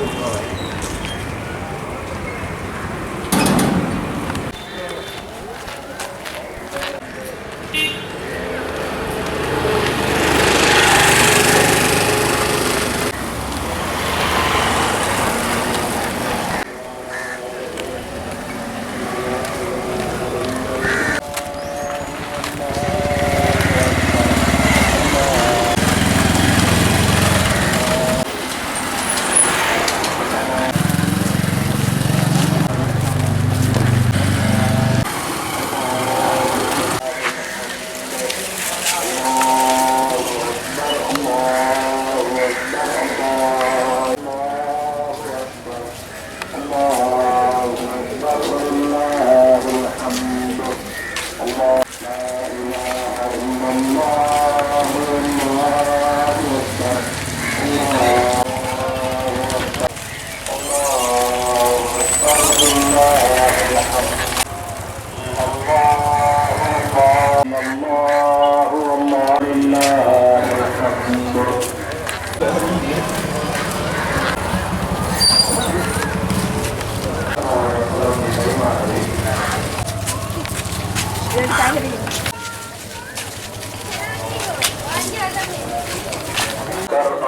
Oh, তার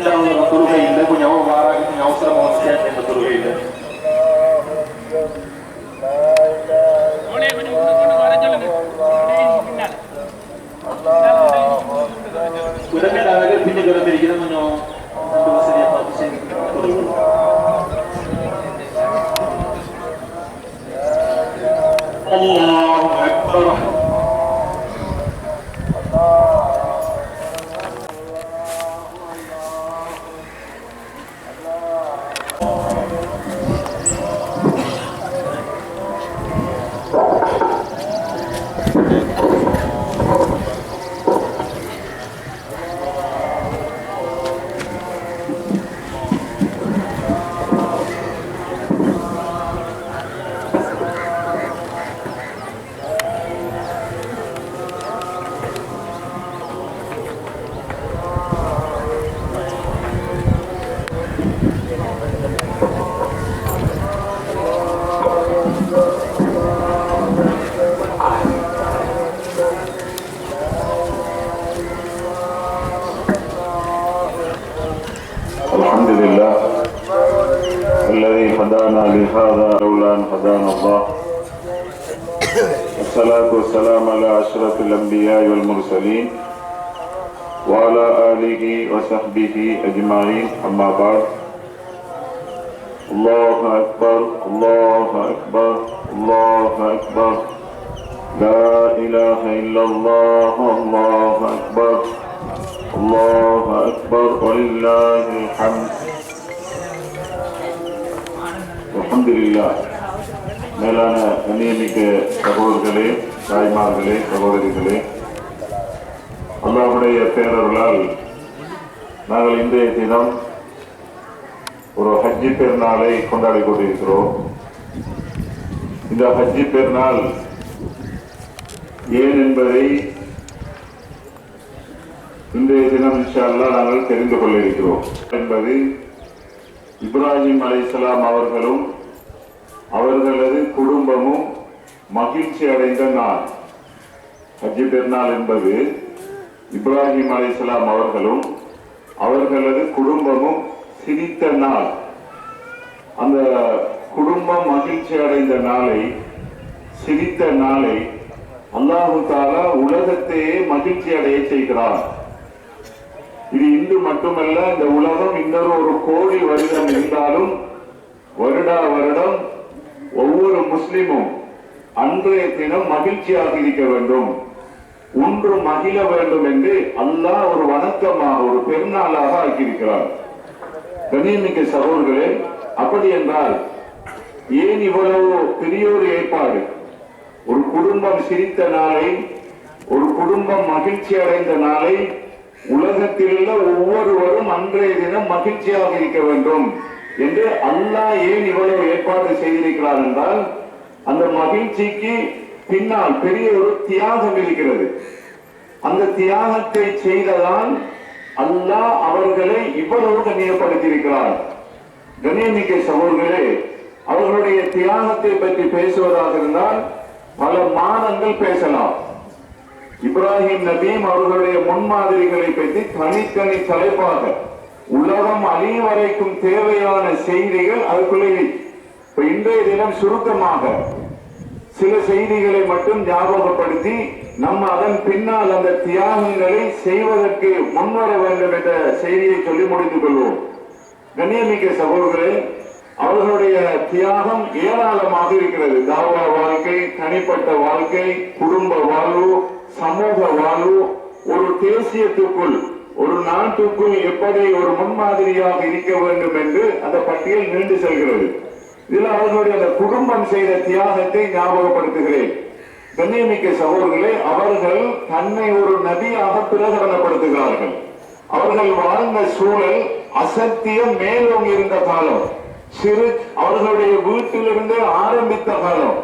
ಕಿಂಚನವರ ತುರುಗೈಯಿಂದ ಪುಣ್ಯವ ವಾರಾಗಿ ಪುಣ್ಯ ಅವಸರ ಮಹೋತ್ಸವ ತುರುಗೈಯಿಂದ முதன்மையாக பின்னுக்கு வந்திருக்கிறது கொஞ்சம் வசதியாக பார்த்து المرسلين وعلى آله وصحبه أجمعين. أما بعد الله أكبر الله أكبر الله أكبر. لا إله إلا الله الله أكبر الله أكبر ولله الحمد. الحمد لله. மேலான سايمار சகோதரர்களே தாய்மார்களே சகோதரிகளே அல்லாஹுடைய பேரர்களால் நாங்கள் இன்றைய தினம் ஒரு ஹஜ்ஜி பெருநாளை கொண்டாடி கொண்டிருக்கிறோம். இந்த ஹஜ்ஜி பெருநாள் ஏன் என்பதை இன்றைய தினம் இன்ஷால்லா நாங்கள் தெரிந்து கொள்ள இருக்கிறோம் என்பது இப்ராஹிம் அலைஹிஸ்ஸலாம் அவர்களும் அவர்களது குடும்பமும் மகிழ்ச்சி அடைந்த நாள். ஹஜ்ஜி பெருநாள் என்பது இப்ராஹிம் அலிஸ்லாம் அவர்களும் அவர்களது குடும்பமும் சிரித்த நாள். அந்த குடும்பம் மகிழ்ச்சி அடைந்த நாளை சிரித்த நாளை அல்லாஹு தாலா உலகத்தையே மகிழ்ச்சி அடைய செய்கிறார் இது இன்று மட்டுமல்ல இந்த உலகம் இன்னொரு ஒரு கோடி வருடம் இருந்தாலும் வருடா வருடம் ஒவ்வொரு முஸ்லிமும் அன்றைய தினம் மகிழ்ச்சியாக இருக்க வேண்டும். ஒன்று மகிழ வேண்டும் என்று அல்லாஹ் ஒரு வணக்கமாக ஒரு பெருநாளாக ஆக்கியிருக்கிறார். கணியமிக்க சகோதரர்களே அப்படி என்றால் ஏன் இவ்வளவு பெரிய ஒரு ஏற்பாடு? ஒரு குடும்பம் சிரித்த நாளை ஒரு குடும்பம் மகிழ்ச்சி அடைந்த நாளை உலகத்தில் உள்ள ஒவ்வொருவரும் அன்றைய தினம் மகிழ்ச்சியாக இருக்க வேண்டும் என்று அல்லாஹ் ஏன் இவ்வளவு ஏற்பாடு செய்திருக்கிறார் என்றால் அந்த மகிழ்ச்சிக்கு பின்னால் பெரிய ஒரு தியாகம் இருக்கிறது. அந்த தியாகத்தை செய்ததால் அல்லாஹ் அவர்களை இவ்வளவு கண்ணியப்படுத்தியிருக்கிறார். கண்ணியமிக்க சகோதரர்களே அவர்களுடைய தியாகத்தை பற்றி பேசுவதாக இருந்தால் பல மாதங்கள் பேசலாம். இப்ராஹிம் நபீம் அவர்களுடைய முன்மாதிரிகளை பற்றி தனித்தனி தலைப்பாக உலகம் அனைவரைக்கும் வரைக்கும் தேவையான செய்திகள் அதுக்குள்ளே இப்ப இன்றைய தினம் சுருக்கமாக சில செய்திகளை மட்டும் ஞாபகப்படுத்தி நம்ம அதன் பின்னால் அந்த தியாகங்களை செய்வதற்கு முன்வர வேண்டும் என்ற செய்தியை சொல்லி முடித்துக் கொள்வோம். கண்ணியமிக்க சகோதரர்களே அவர்களுடைய தியாகம் ஏராளமாக இருக்கிறது. தாவா வாழ்க்கை தனிப்பட்ட வாழ்க்கை குடும்ப வாழ்வு சமூக வாழ்வு ஒரு தேசியத்துக்குள் ஒரு நாட்டுக்குள் எப்படி ஒரு முன்மாதிரியாக இருக்க வேண்டும் என்று அந்த பட்டியல் நீண்டு செல்கிறது. இதில் அவர்களுடைய அந்த குடும்பம் செய்த தியாகத்தை ஞாபகப்படுத்துகிறேன். கண்ணியமிக்க சகோதரர்களே அவர்கள் தன்னை ஒரு நபியாக பிரகடனப்படுத்துகிறார்கள். அவர்கள் வாழ்ந்த சூழல் அசத்தியம் மேலும் இருந்த காலம். சிறு அவர்களுடைய வீட்டிலிருந்து ஆரம்பித்த காலம்.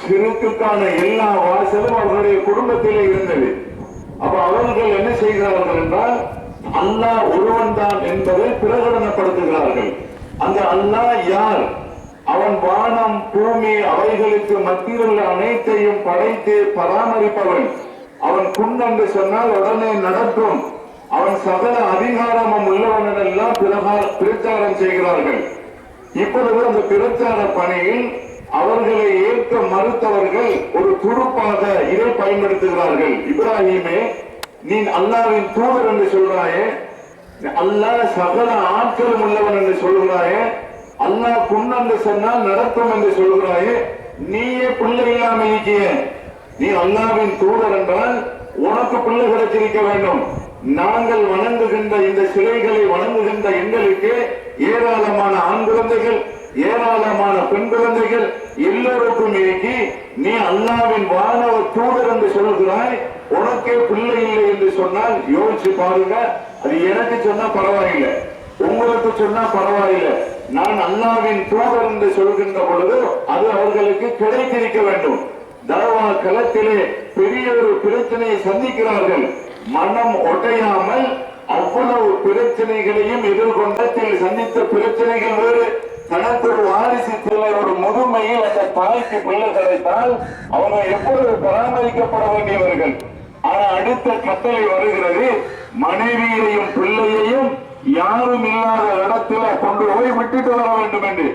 சிறுக்குக்கான எல்லா வாசலும் அவர்களுடைய குடும்பத்திலே இருந்தது. அப்ப அவர்கள் என்ன செய்கிறார்கள் என்றால் அல்லாஹ் ஒருவன் தான் என்பதை பிரகடனப்படுத்துகிறார்கள். அந்த அல்லாஹ் யார்? அவன் வானம் பூமி அவைகளுக்கு மத்தியில் உள்ள அனைத்தையும் படைத்து பராமரிப்பவன். அவன் குன் என்று சொன்னால் உடனே நடக்கும். அவன் சகல அதிகாரமும் உள்ளவன் எல்லாம் பிரச்சாரம் செய்கிறார்கள். இப்பொழுது அந்த பிரச்சார பணியில் அவர்களை ஏற்க மறுத்தவர்கள் ஒரு துடுப்பாக இதை பயன்படுத்துகிறார்கள். இப்ராஹிமே நீ அல்லாவின் தூதர் என்று சொல்றாயே அல்லாஹ் சகல ஆட்களும் உள்ளவன் என்று சொல்கிறாயே அல்லாஹ் குன்னென்று சொன்னால் நடத்தும் என்று சொல்கிறாயே நீயே பிள்ளை இல்லாம இருக்கிய நீ அல்லாவின் தூதர் என்றால் உனக்கு பிள்ளை கிடைச்சிருக்க வேண்டும். நாங்கள் வணங்குகின்ற இந்த சிலைகளை வணங்குகின்ற எங்களுக்கு ஏராளமான ஆண் குழந்தைகள் ஏராளமான பெண் குழந்தைகள் எல்லோருக்கும் இயக்கி நீ அல்லாவின் வானவ தூதர் என்று சொல்கிறாய் உனக்கே பிள்ளை இல்லை என்று சொன்னால் யோசிச்சு பாருங்க. அது எனக்கு சொன்னா பரவாயில்லை. உங்களுக்கு சொன்னா பரவாயில்லை. நான் அல்லாவின் தூதர் என்று சொல்கின்ற பொழுது அது அவர்களுக்கு கிடைத்திருக்க வேண்டும். தர்வா களத்திலே பெரிய ஒரு பிரச்சனையை சந்திக்கிறார்கள். மனம் ஒட்டையாமல் அவ்வளவு பிரச்சனைகளையும் எதிர்கொண்டத்தில் சந்தித்த பிரச்சனைகள் வேறு. தனக்கு ஒரு வாரிசு ஒரு முதுமையில் அந்த தாய்க்கு பிள்ளை கிடைத்தால் அவங்க எப்பொழுது பராமரிக்கப்பட வேண்டியவர்கள்? ஆனா அடுத்த கட்டளை வருகிறது. மனைவியையும் பிள்ளையையும் யாரும் இல்லாத இடத்துல கொண்டு வர வேண்டும் என்று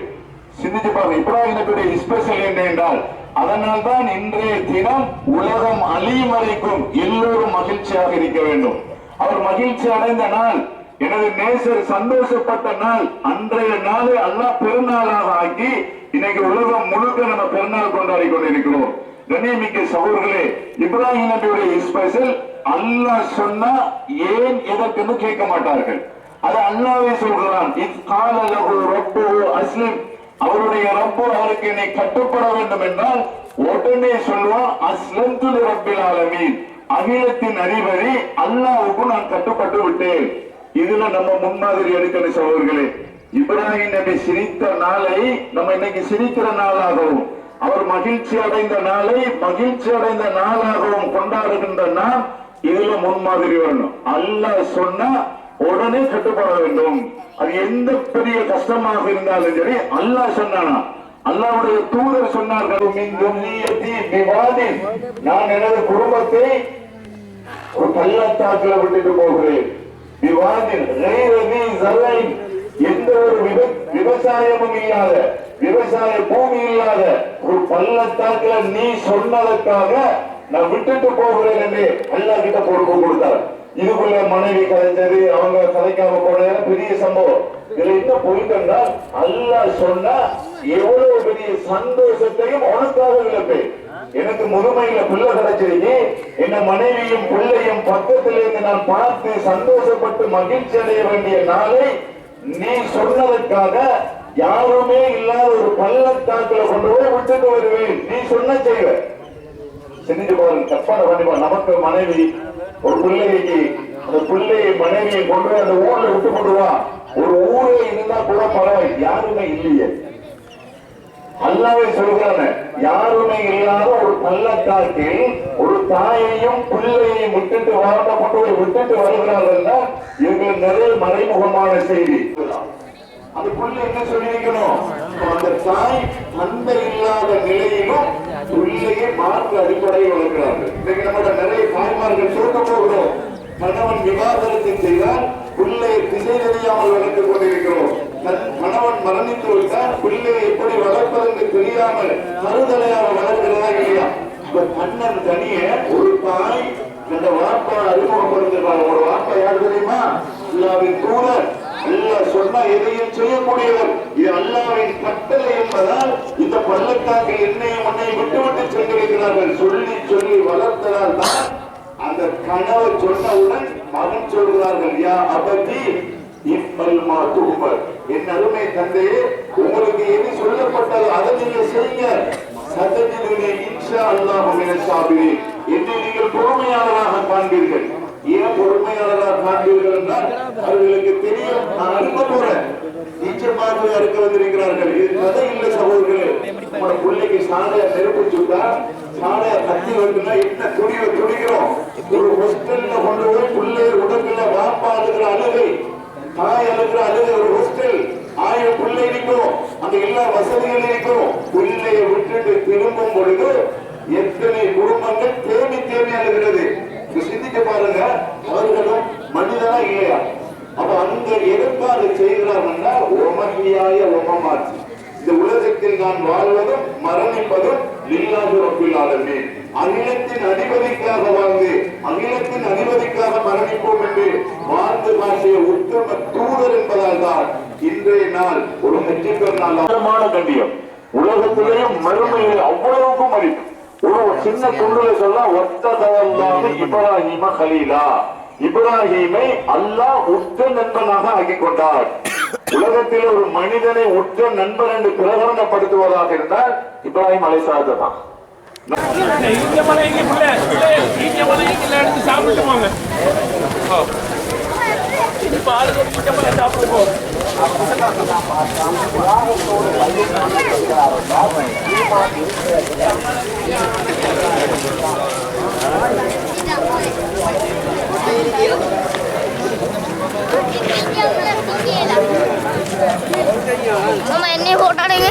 சிந்திச்சு பாருங்க இப்ராஹிம் நபியுடைய ஸ்பெஷல் என்ன என்றால் அதனால் தான் இன்றைய தினம் உலகம் அழியும் வரைக்கும் எல்லோரும் மகிழ்ச்சியாக இருக்க வேண்டும். அவர் மகிழ்ச்சி அடைந்த நாள் எனது நேசர் சந்தோஷப்பட்ட நாள் அன்றைய நாளை அல்லா பெருநாளாக ஆக்கி இன்னைக்கு உலகம் முழுக்க நம்ம பெருநாள் கொண்டாடி கொண்டிருக்கிறோம். கண்ணியமிக்க சகோதரர்களே இப்ராஹிம் நபியுடைய ஸ்பெஷல் அல்லாஹ் சொன்னா ஏன் எதற்குன்னு கேட்க மாட்டார்கள். அது அல்லாவே சொல்கிறான் இத் கால அஸ்லிம். அவருடைய ரப்பு அவருக்கு என்னை கட்டுப்பட வேண்டும் என்றால் உடனே சொல்லுவான் அஸ்லம் துல் ரப்பில் ஆலமீன். அகிலத்தின் அதிபதி அல்லாவுக்கு நான் கட்டுப்பட்டு விட்டேன். இதுல நம்ம முன்மாதிரி எடுக்கணும் சகோதரர்களே. இப்ராஹிம் நபி சிரித்த நாளை நம்ம இன்னைக்கு சிரிக்கிற நாளாகவும் அவர் மகிழ்ச்சி அடைந்த நாளை மகிழ்ச்சி அடைந்த நாளாகவும் கொண்டாடுகின்ற நாம் இதுல முன்மாதிரி வரணும். அல்ல சொன்னா உடனே கட்டுப்பட வேண்டும். அது எந்த பெரிய கஷ்டமாக இருந்தாலும் சரி அல்லாஹ் சொன்னானா அல்லாவுடைய தூதர் சொன்னார்கள் நான் எனது குடும்பத்தை ஒரு பள்ளத்தாக்கில் விட்டுட்டு போகிறேன். எந்த ஒரு விவ- விவசாயமும் இல்லாத விவசாய பூமி இல்லாத ஒரு பள்ளத்தாக்கில் நீ சொன்னதற்காக நான் விட்டுட்டு போகிறேன் என்று அல்லாஹ் கிட்ட பொறுப்பு கொடுத்தார். இதுக்குள்ள மனைவி கலைஞ்சது அவங்க கதைக்காம போன பெரிய சம்பவம். இதுல என்ன பொருள் என்றால் அல்லாஹ் சொன்னா எவ்வளவு பெரிய சந்தோஷத்தையும் உனக்காக இழப்பேன். எனக்கு முதுமையில பிள்ளை கிடைச்சிருக்கு. என்ன மனைவியும் பிள்ளையும் பக்கத்துல இருந்து நான் பார்த்து சந்தோஷப்பட்டு மகிழ்ச்சி அடைய வேண்டிய நாளை நீ சொன்னதற்காக யாருமே இல்லாத ஒரு பள்ளத்தாக்குல கொண்டு போய் விட்டுட்டு வருவேன். நீ சொன்ன செய்வ. செஞ்சு பாருங்க தப்பான பண்ணிப்பா நமக்கு மனைவி ஒரு பிள்ளைக்கு அந்த பிள்ளையை மனைவியை கொண்டு அந்த ஊர்ல விட்டு கொண்டு ஒரு ஊரே இருந்தா கூட பரவாயில்லை யாருமே இல்லையே. அல்லாவே சொல்கிறான யாருமே இல்லாத ஒரு பள்ளத்தாக்கில் ஒரு தாயையும் பிள்ளையையும் விட்டுட்டு வாழ்ந்த கொண்டு விட்டுட்டு வருகிறார்கள் இதுக்கு நிறைய மறைமுகமான செய்தி. அந்த புள்ள என்ன சொல்லியிருக்கணும்? அந்த தாய் அன்பை இல்லாத நிலையிலும் உள்ளேயே மார்க்க அடிப்படையில் வளர்க்கிறார்கள். இன்னைக்கு நம்மளோட நிறைய தாய்மார்கள் சொல்ல போகிறோம். கணவன் விவாதத்தை செய்தால் பிள்ளையை திசை தெரியாமல் வளர்த்துக் கொண்டிருக்கிறோம். தன் கணவன் மரணித்து விட்டால் பிள்ளையை எப்படி வளர்ப்பது தெரியாமல் மறுதலையாக வளர்க்கிறதா இல்லையா? இப்ப கண்ணன் தனிய ஒரு தாய் அந்த வாப்பா அறிமுகப்படுத்திருக்காங்க ஒரு வாப்பா யார் தெரியுமா? இல்லாவின் தூதர். அல்ல சொன்னா எதையும் செய்யக்கூடியவர் இது அல்லாவின் கட்டளை என்பதால் இந்த பள்ளத்தாக்கு என்னையும் உன்னை விட்டுவிட்டு சென்றிருக்கிறார்கள். சொல்லி சொல்லி வளர்த்ததால் தான் அந்த கணவர் சொன்னவுடன் மகன் சொல்கிறார்கள் யா அபதி இம்மல்மா தும்பர் என் அருமை தந்தையே உங்களுக்கு எது சொல்லப்பட்டது அதை நீங்க செய்யுங்க. சதஜிலே இன்ஷா அல்லாஹ் சாபிரி என்னை நீங்கள் பொறுமையாளராக காண்பீர்கள். ஏன் பொறுமையாளராக காண்பீர்கள் என்றால் அவர்களுக்கு தெரியும் நான் அனுப்ப போறேன். நிச்சயமாக இருக்க வந்திருக்கிறார்கள். இது கதை இல்லை சகோதரர்களே. நம்ம பிள்ளைக்கு சாலைய நெருப்பு சுட்டா சாலைய கத்தி வெட்டுனா என்ன துணிவ துணிகிறோம்? ஒரு ஹோஸ்டல்ல கொண்டு போய் பிள்ளை உடம்புல வாப்பா அழுகிற அழுகை தாய் அழுகிற அழுகை ஒரு ஹோஸ்டல் ஆயிரம் பிள்ளை இருக்கும் அந்த எல்லா வசதிகளும் இருக்கும் பிள்ளையை விட்டுட்டு திரும்பும் பொழுது எத்தனை குடும்பங்கள் தேடி தேடி அழுகிறது. சிந்திக்க பாருங்க அவர்களும் மனிதனா இல்லையா? அப்ப அந்த எதற்காக செய்கிறார்னா ஒமகியாய ஒமமாச்சு இந்த உலகத்தில் நான் வாழ்வதும் மரணிப்பதும் லில்லாஹு ரப்பில் அகிலத்தின் அதிபதிக்காக வாழ்ந்து அகிலத்தின் அதிபதிக்காக மரணிப்போம் என்று வாழ்ந்து காட்டிய உத்தம தூதர் என்பதால் தான் இன்றைய நாள் ஒரு வெற்றி நாள். கண்டியம் உலகத்திலேயே மறுமையில் அவ்வளவுக்கும் மதிப்பு ஒரு சின்ன துண்டுல சொல்ல ஒத்ததல்லாது இப்ராஹிம கலீலா. இப்ராஹிமை அல்லாஹ் உற்ற நண்பனாக ஆக்கி கொண்டார் உலகத்தில் ஒரு மனிதனை உற்ற நண்பன் என்று பிரகடனப்படுத்துவதாக இருந்தால் இப்ராஹிம் அலைசாத தான் இங்க மலை இங்க இந்த பிள்ளை இங்க மலை இங்க எடுத்து சாப்பிட்டு போங்க ஓ. இப்ப ஆளுக்கு ஒரு இங்க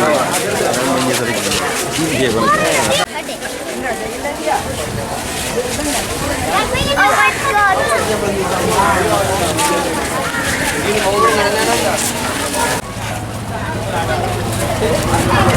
Oh,